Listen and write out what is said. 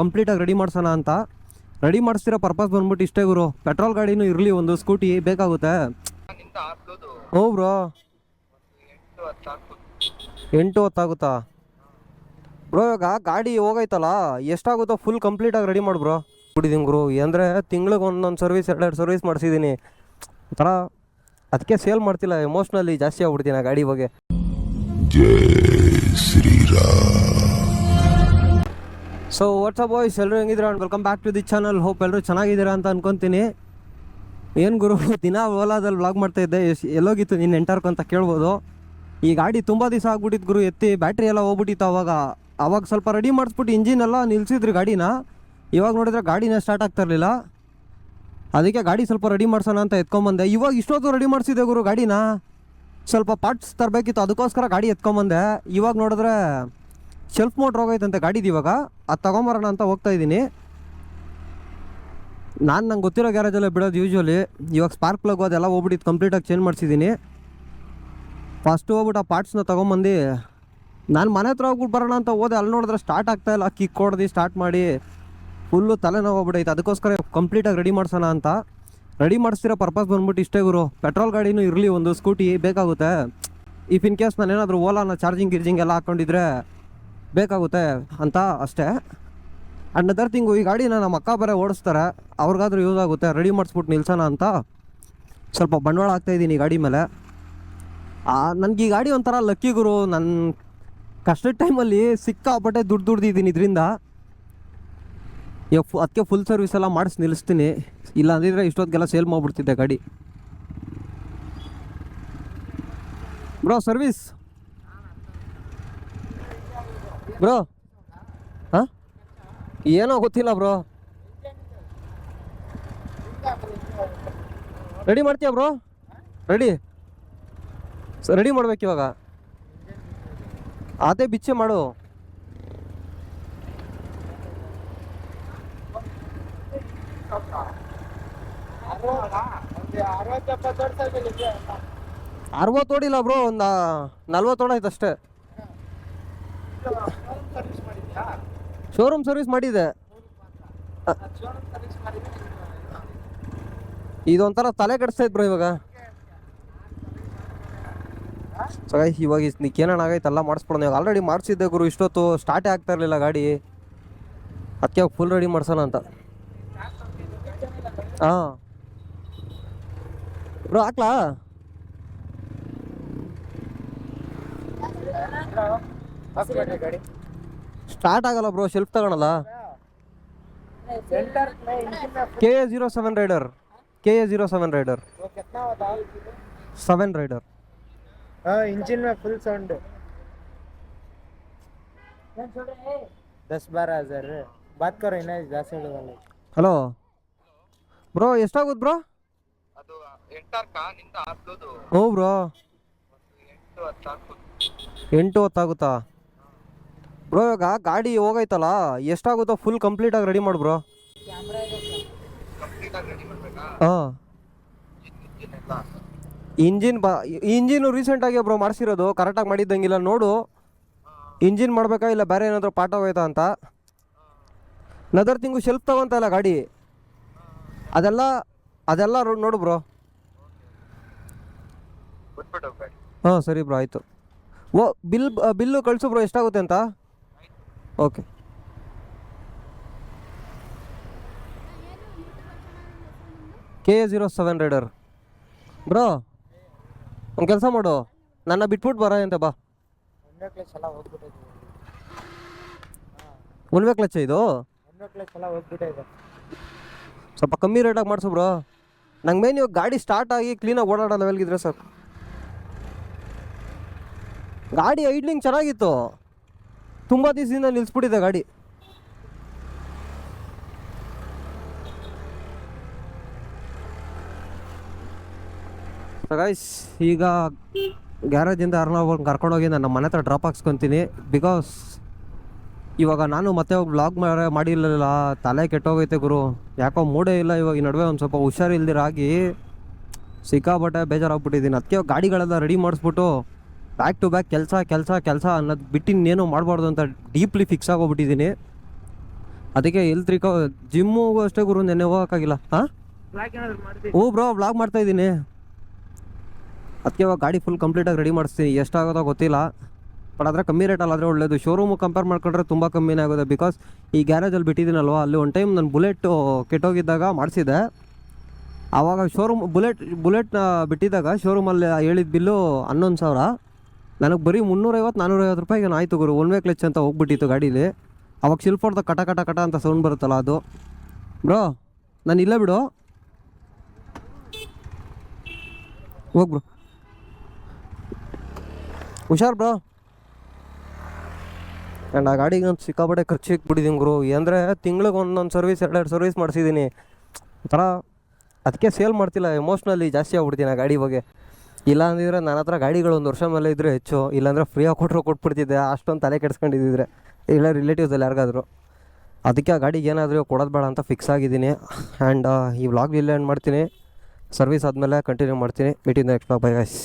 ಕಂಪ್ಲೀಟಾಗಿ ರೆಡಿ ಮಾಡಿಸೋಣ ಅಂತ. Ready ಮಾಡಿಸ್ತಿರೋ purpose ಬಂದ್ಬಿಟ್ಟು ಇಷ್ಟೇ ಗುರು. ಪೆಟ್ರೋಲ್ ಗಾಡಿನೂ ಇರಲಿ, ಒಂದು ಸ್ಕೂಟಿ ಬೇಕಾಗುತ್ತೆ. ಹ್ಞೂ ಬ್ರೋ. ಎಂಟು ಹೊತ್ತಾಗುತ್ತಾ? ಬ್ರೋ, ಇವಾಗ ಗಾಡಿ ಹೋಗೈತಲ್ಲ, ಎಷ್ಟಾಗುತ್ತೋ ಫುಲ್ ಕಂಪ್ಲೀಟಾಗಿ ರೆಡಿ ಮಾಡಿ ಬ್ರೋ. ಬಿಟ್ಟಿದ್ದೀನಿ ಗುರು. ಅಂದರೆ ತಿಂಗ್ಳಿಗೆ ಒಂದೊಂದು ಸರ್ವಿಸ್ ಎರಡೆರಡು ಸರ್ವಿಸ್ ಮಾಡಿಸಿದ್ದೀನಿ ಒಂಥರ ಅದಕ್ಕೆ ಸೇಲ್ ಮಾಡ್ತಿಲ್ಲ ಎಮೋಷ್ನಲಿ ಜಾಸ್ತಿ ಆಗ್ಬಿಡ್ತೀನಿ ಆ ಗಾಡಿ ಬಗ್ಗೆ. ಸೊ ವಾಟ್ಸಪ್ ಬಾಯ್ಸ್ ಎಲ್ಲರೂ ಹೆಂಗಿದ್ದೀರಾ? Welcome back to the channel hope ಎಲ್ಲರೂ ಚೆನ್ನಾಗಿದ್ದೀರಾ ಅಂತ ಅನ್ಕೊಂತೀನಿ. ಏನು ಗುರು, ದಿನ ಓಲಾದಲ್ಲಿ ವ್ಲಾಗ್ ಮಾಡ್ತಾ ಇದ್ದೆ. ಎಲ್ಲೋಗಿತ್ತು, ನಿನ್ನ ಎಂಟರ್ಕ್ ಅಂತ ಕೇಳ್ಬೋದು. ಈ ಗಾಡಿ ತುಂಬ ದಿವಸ ಆಗ್ಬಿಟ್ಟಿತ್ತು ಗುರು. ಎತ್ತಿ ಬ್ಯಾಟ್ರಿ ಎಲ್ಲ ಹೋಗ್ಬಿಟ್ಟಿತ್ತು ಅವಾಗ. ಅವಾಗ ಸ್ವಲ್ಪ ರೆಡಿ ಮಾಡಿಸ್ಬಿಟ್ಟು ಇಂಜಿನ್ ಎಲ್ಲ ನಿಲ್ಸಿದ್ರು ಗಾಡಿನ. ಇವಾಗ ನೋಡಿದ್ರೆ ಗಾಡಿನ ಸ್ಟಾರ್ಟ್ ಆಗ್ತಾ ಇರಲಿಲ್ಲ. ಅದಕ್ಕೆ ಗಾಡಿ ಸ್ವಲ್ಪ ರೆಡಿ ಮಾಡ್ಸೋಣ ಅಂತ ಎತ್ಕೊಂಬಂದೆ. ಇವಾಗ ಇಷ್ಟೊತ್ತು ರೆಡಿ ಮಾಡಿಸಿದೆ ಗುರು ಗಾಡಿನ. ಸ್ವಲ್ಪ ಪಾರ್ಟ್ಸ್ ತರಬೇಕಿತ್ತು, ಅದಕ್ಕೋಸ್ಕರ ಗಾಡಿ ಎತ್ಕೊಂಬಂದೆ. ಇವಾಗ ನೋಡಿದ್ರೆ ಶೆಲ್ಫ್ ಮೋಟ್ರ್ ಹೋಗೈತಂತೆ ಗಾಡಿದು ಇವಾಗ. ಅದು ತಗೊಂಬರೋಣ ಅಂತ ಹೋಗ್ತಾ ಇದ್ದೀನಿ. ನಾನು ನಂಗೆ ಗೊತ್ತಿರೋ ಗ್ಯಾರೇಜಲ್ಲೇ ಬಿಡೋದು ಯೂಶ್ವಲಿ ಇವಾಗ ಸ್ಪಾರ್ಕ್ ಪ್ಲಗ್ ಅದೆಲ್ಲ ಹೋಗ್ಬಿಟ್ಟಿದ್ದು ಕಂಪ್ಲೀಟಾಗಿ ಚೇಂಜ್ ಮಾಡಿಸಿದ್ದೀನಿ. ಫಸ್ಟ್ ಹೋಗ್ಬಿಟ್ಟು ಆ ಪಾರ್ಟ್ಸ್ನ ತೊಗೊಂಬಂದು, ನಾನು ಮನೆ ಹತ್ರ ಹೋಗ್ಬಿಟ್ಟು ಬರೋಣ ಅಂತ ಹೋದೆ, ಅಲ್ಲಿ ನೋಡಿದ್ರೆ ಸ್ಟಾರ್ಟ್ ಆಗ್ತಾ ಇಲ್ಲ. ಕಿಕ್ ಹೊಡೆದು ಸ್ಟಾರ್ಟ್ ಮಾಡಿ ಫುಲ್ಲು ತಲೆನೋವು ಹೋಗ್ಬಿಟ್ಟೈತೆ ಅದಕ್ಕೋಸ್ಕರ ಕಂಪ್ಲೀಟಾಗಿ ರೆಡಿ ಮಾಡಿಸೋಣ ಅಂತ. ರೆಡಿ ಮಾಡಿಸ್ತಿರೋ ಪರ್ಪಸ್ ಬಂದ್ಬಿಟ್ಟು ಇಷ್ಟೇ ಗುರು. ಪೆಟ್ರೋಲ್ ಗಾಡಿನೂ ಇರಲಿ ಒಂದು ಸ್ಕೂಟಿ ಬೇಕಾಗುತ್ತೆ. ಇಫ್ ಇನ್ ಕೇಸ್ ನಾನು ಏನಾದರೂ ಓಲಾನ ಚಾರ್ಜಿಂಗ್ ಗಿರ್ಜಿಂಗ್ ಎಲ್ಲ ಹಾಕ್ಕೊಂಡಿದ್ರೆ ಬೇಕಾಗುತ್ತೆ ಅಂತ ಅಷ್ಟೇ. ಆ್ಯಂಡ್ ಅದರ್ ತಿಂಗು ಈ ಗಾಡಿನ ನಮ್ಮ ಅಕ್ಕ ಬರೋ ಓಡಿಸ್ತಾರೆ. ಅವ್ರಿಗಾದ್ರೂ ಯೂಸ್ ಆಗುತ್ತೆ. ರೆಡಿ ಮಾಡಿಸ್ಬಿಟ್ಟು ನಿಲ್ಸೋಣ ಅಂತ. ಸ್ವಲ್ಪ ಬಂಡವಾಳ ಆಗ್ತಾಯಿದ್ದೀನಿ ಈ ಗಾಡಿ ಮೇಲೆ. ನನಗೆ ಈ ಗಾಡಿ ಒಂಥರ ಲಕ್ಕಿ ಗುರು. ನನ್ನ ಕಷ್ಟದ ಟೈಮಲ್ಲಿ ಸಿಕ್ಕಾಪಟ್ಟೆ ದುಡ್ಡು ದುಡ್ದಿದ್ದೀನಿ ಇದರಿಂದ. ಫು, ಅದಕ್ಕೆ ಫುಲ್ ಸರ್ವಿಸ್ ಎಲ್ಲ ಮಾಡಿಸಿ ನಿಲ್ಲಿಸ್ತೀನಿ. ಇಲ್ಲ ಅಂದಿದ್ರೆ ಇಷ್ಟೊತ್ತಿಗೆಲ್ಲ ಸೇಲ್ ಮಾಡಿಬಿಡ್ತಿದ್ದೆ ಗಾಡಿ. Bro service bro? ಹಾಂ? ಏನೋ ಗೊತ್ತಿಲ್ಲ ಬ್ರೋ. ರೆಡಿ ಮಾಡ್ತೀಯಾ ಬ್ರೋ? ರೆಡಿ ರೆಡಿ ಮಾಡ್ಬೇಕು ಇವಾಗ. ಅದೇ ಬಿಚ್ಚೆ ಮಾಡು. ಅರವತ್ತು ಓಡಿಲ್ಲ ಬ್ರೋ, ಒಂದು ನಲ್ವತ್ತು ಓಡಾಯ್ತು ಅಷ್ಟೇ ಶೋರೂಮ್ ಸರ್ವಿಸ್ ಮಾಡಿದೆ. ಇದೊಂಥರ ತಲೆ ಕೆಡಿಸ್ತಾ ಬ್ರೋ ಇವಾಗ. ಇವಾಗ ಏನಣ್ಣ ಆಗೈತೆ ಎಲ್ಲ ಮಾಡಿಸ್ಬಿಡೋಣ. ಇವಾಗ ಆಲ್ರೆಡಿ ಮಾಡಿಸಿದ್ದೆ ಗುರು, ಇಷ್ಟೊತ್ತು ಸ್ಟಾರ್ಟೇ ಆಗ್ತಾ ಇರಲಿಲ್ಲ ಗಾಡಿ. ಅದಕ್ಕೆ ಫುಲ್ ರೆಡಿ ಮಾಡ್ಸೋಣ ಅಂತ. ಹಾಂ. ಬ್ರೋ ಹಾಕ್ಲಾ? ಗಾಡಿ. ಸ್ಟಾರ್ಟ್ ಆಗಲ್ಲ ಬ್ರೋ ಶೆಲ್ಫ್ ತಗೊಳಲ್ಲ सेंटर में इंजन में K A zero seven rider K A zero seven rider वो कितना होता है ಸೆವೆನ್ ರೈಡರ್ हाँ इंजन में फुल साउंड दस बारह हजार बात करो इन्हें जास्त वाले ಹಲೋ ಬ್ರೋ ಎಷ್ಟಾಗುತ್ತೆ ಬ್ರೋ ಅದು ಎಂಟರ್ಕ ನಿಂದ ಹಾಕ್ಬೋದು ಹ್ಞೂ ಬ್ರೋ ಎಂಟು ಹತ್ತು ಹಾಕ್ಬೋದು ಎಂಟು ಹೊತ್ತಾಗುತ್ತಾ ಬ್ರೋ ಇವಾಗ ಗಾಡಿ ಹೋಗೈತಲ್ಲ ಎಷ್ಟಾಗುತ್ತೋ ಫುಲ್ ಕಂಪ್ಲೀಟಾಗಿ ರೆಡಿ ಮಾಡು ಬ್ರೋ ಕಂಪ್ಲೀಟ್ ಆಗಿ ರೆಡಿ ಮಾಡ್ಬೇಕಾ? ಹಾಂ. ಇಂಜಿನ್ ಬಾ ಇಂಜಿನು ರೀಸೆಂಟಾಗಿ ಬ್ರೋ ಮಾಡಿಸಿರೋದು ಕರೆಕ್ಟಾಗಿ ಮಾಡಿದ್ದಂಗಿಲ್ಲ ನೋಡು. ಇಂಜಿನ್ ಮಾಡಬೇಕಾ ಇಲ್ಲ ಬೇರೆ ಏನಾದರೂ ಪಾಠ ಹೋಯ್ತಾ ಅಂತ? ನದರ್ ತಿಂಗು ಶೆಲ್ಫ್ ತಗೊಂತಲ್ಲ ಗಾಡಿ. ಅದೆಲ್ಲ ಅದೆಲ್ಲ ನೋಡು ಬ್ರೋ ಹಾಂ ಸರಿ ಬ್ರೋ ಆಯಿತು. ಓ ಬಿಲ್ ಬಿಲ್ಲು ಕಳಿಸು ಬ್ರೋ ಎಷ್ಟಾಗುತ್ತೆ ಅಂತ? Okay. K A zero seven rider bro ಒಂದು ಕೆಲಸ ಮಾಡು. ನನ್ನ ಬಿಟ್ಬಿಟ್ಟು ಬರ ಅಂತ ಬಾ. ಒನ್ವೇ ಕ್ಲಚ್ ಇದು? ಸ್ವಲ್ಪ ಕಮ್ಮಿ ರೇಟಾಗಿ ಮಾಡಿಸು ಬ್ರೋ. ನಂಗೆ ಮೇನ್ ಇವಾಗ ಗಾಡಿ ಸ್ಟಾರ್ಟ್ ಆಗಿ ಕ್ಲೀನಾಗಿ ಓಡಾಡೋ ಲೆವೆಲ್ಗಿದ್ರೆ ಸರ್ ಗಾಡಿ ಐಡ್ಲಿಂಗ್ ಚೆನ್ನಾಗಿತ್ತು. ತುಂಬ ದಿವಸದಿಂದ ನಿಲ್ಲಿಸ್ಬಿಟ್ಟಿದೆ ಗಾಡಿ. ಗೈಸ್ ಈಗ ಗ್ಯಾರೇಜಿಂದ ಯಾರನ್ನ ಕರ್ಕೊಂಡೋಗಿ ನಾನು ನಮ್ಮ ಮನೆ ಹತ್ರ ಡ್ರಾಪ್ ಹಾಕ್ಸ್ಕೊತೀನಿ. ಬಿಕಾಸ್ ಇವಾಗ ನಾನು ಮತ್ತೆ ಹೋಗಿ ಬ್ಲಾಗ್ ಮಾಡ, ಮಾಡಿರಲಿಲ್ಲ. ತಲೆ ಕೆಟ್ಟೋಗೈತೆ ಗುರು. ಯಾಕೋ ಮೂಡೇ ಇಲ್ಲ ಇವಾಗ. ಈ ನಡುವೆ ಒಂದು ಸ್ವಲ್ಪ ಹುಷಾರಿಲ್ದಿರಾಗಿ ಸಿಕ್ಕಾಪಟ್ಟೆ ಬೇಜಾರಾಗ್ಬಿಟ್ಟಿದ್ದೀನಿ. ಅದಕ್ಕೆ ಗಾಡಿಗಳೆಲ್ಲ ರೆಡಿ ಮಾಡಿಸ್ಬಿಟ್ಟು ಬ್ಯಾಕ್ ಟು ಬ್ಯಾಕ್ ಕೆಲಸ ಕೆಲಸ ಕೆಲಸ ಅನ್ನೋದು ಬಿಟ್ಟು ಇನ್ನೇನು ಮಾಡಬಾರ್ದು ಅಂತ ಡೀಪ್ಲಿ ಫಿಕ್ಸ್ ಆಗೋಗ್ಬಿಟ್ಟಿದ್ದೀನಿ ಅದಕ್ಕೆ ಎಲ್ಲಿ ತ್ರಿಕ ಜಿಮ್ಮಿಗೂ ಅಷ್ಟೇ ಗುರು ನೆನ್ನೆ ಹೋಗೋಕ್ಕಾಗಿಲ್ಲ. ಹಾಂ? ಓ ಬ್ರೋ ಬ್ಲಾಗ್ ಮಾಡ್ತಾ ಇದ್ದೀನಿ ಅದಕ್ಕೆ ಇವಾಗ ಗಾಡಿ ಫುಲ್ ಕಂಪ್ಲೀಟಾಗಿ ರೆಡಿ ಮಾಡಿಸ್ತೀನಿ. ಎಷ್ಟಾಗೋದೋ ಗೊತ್ತಿಲ್ಲ. ಬಟ್ ಆದರೆ ಕಮ್ಮಿ ರೇಟಲ್ಲಿ ಆದರೆ ಒಳ್ಳೆಯದು ಶೋರೂಮು ಕಂಪೇರ್ ಮಾಡ್ಕೊಂಡ್ರೆ ತುಂಬ ಕಮ್ಮಿನೇ ಆಗೋದು ಬಿಕಾಸ್ ಈ ಗ್ಯಾರೇಜಲ್ಲಿ ಬಿಟ್ಟಿದ್ದೀನಲ್ವ? ಅಲ್ಲಿ ಒಂದು ಟೈಮ್ ನಾನು ಬುಲೆಟ್ ಕೆಟ್ಟೋಗಿದ್ದಾಗ ಮಾಡಿಸಿದೆ ಆವಾಗ ಶೋರೂಮ್ ಬುಲೆಟ್ ಬುಲೆಟ್ನ ಬಿಟ್ಟಿದ್ದಾಗ ಶೋರೂಮಲ್ಲಿ ಹೇಳಿದ ಬಿಲ್ಲು ಹನ್ನೊಂದು ಸಾವಿರ. ನನಗೆ ಬರೀ ಮುನ್ನೂರೈವತ್ತು ನಾನ್ನೂರೈವತ್ತು ರೂಪಾಯಿಗೆ ಆಯಿತು ಗುರು. ಒನ್ ವೇ ಕ್ಲಚ್ ಅಂತ ಹೋಗ್ಬಿಟ್ಟಿತ್ತು ಗಾಡೀಲಿ. ಅವಾಗ ಶಿಲ್ಫೋರ್ದ ಕಟ ಕಟ ಕಟ ಅಂತ ಸೌಂಡ್ ಬರುತ್ತಲ್ಲ ಅದು. ಬ್ರೋ, ನಾನು ಇಲ್ಲ ಬಿಡು. ಹೋಗ್ ಬ್ರೋ. ಹುಷಾರ್ ಬ್ರೋ. ಆ್ಯಂಡ್ ಆ ಗಾಡಿಗೆ ನಾನು ಸಿಕ್ಕಾಪಟ್ಟೆ ಖರ್ಚು ಇಕ್ಬಿಟ್ಟಿದ್ದೀನಿ ಗುರು. ಅಂದರೆ ತಿಂಗ್ಳಿಗೆ ಒಂದೊಂದು ಸರ್ವಿಸ್ ಎರಡೆರಡು ಸರ್ವಿಸ್ ಮಾಡಿಸಿದ್ದೀನಿ ಒಂಥರ ಅದಕ್ಕೆ ಸೇಲ್ ಮಾಡ್ತಿಲ್ಲ ಎಮೋಷ್ನಲಿ ಜಾಸ್ತಿ ಆಗ್ಬಿಡ್ತೀನಿ ಆ ಗಾಡಿ ಬಗ್ಗೆ. ಇಲ್ಲ ಅಂದಿದ್ರೆ ನನ್ನ ಹತ್ರ ಗಾಡಿಗಳು ಒಂದು ವರ್ಷ ಮೇಲೆ ಇದ್ದರೆ ಹೆಚ್ಚು, ಇಲ್ಲಾಂದರೆ ಫ್ರೀಯಾಗಿ ಕೊಟ್ಟರು ಕೊಟ್ಬಿಡ್ತಿದ್ದೆ, ಅಷ್ಟೊಂದು ತಲೆ ಕೆಡ್ಸ್ಕೊಂಡಿದ್ದಿದ್ರೆ. ಇಲ್ಲ ರಿಲೇಟಿವ್ಸಲ್ಲಿ ಯಾರಿಗಾದ್ರು. ಅದಕ್ಕೆ ಆ ಗಾಡಿಗೆ ಏನಾದರೂ ಕೊಡೋದು ಬೇಡ ಅಂತ ಫಿಕ್ಸ್ ಆಗಿದ್ದೀನಿ. ಆ್ಯಂಡ್ ಈ ವ್ಲಾಗ್ ಇಲ್ಲೇ ಏನು ಮಾಡ್ತೀನಿ. ಸರ್ವಿಸ್ ಆದಮೇಲೆ ಕಂಟಿನ್ಯೂ ಮಾಡ್ತೀನಿ. Next bye guys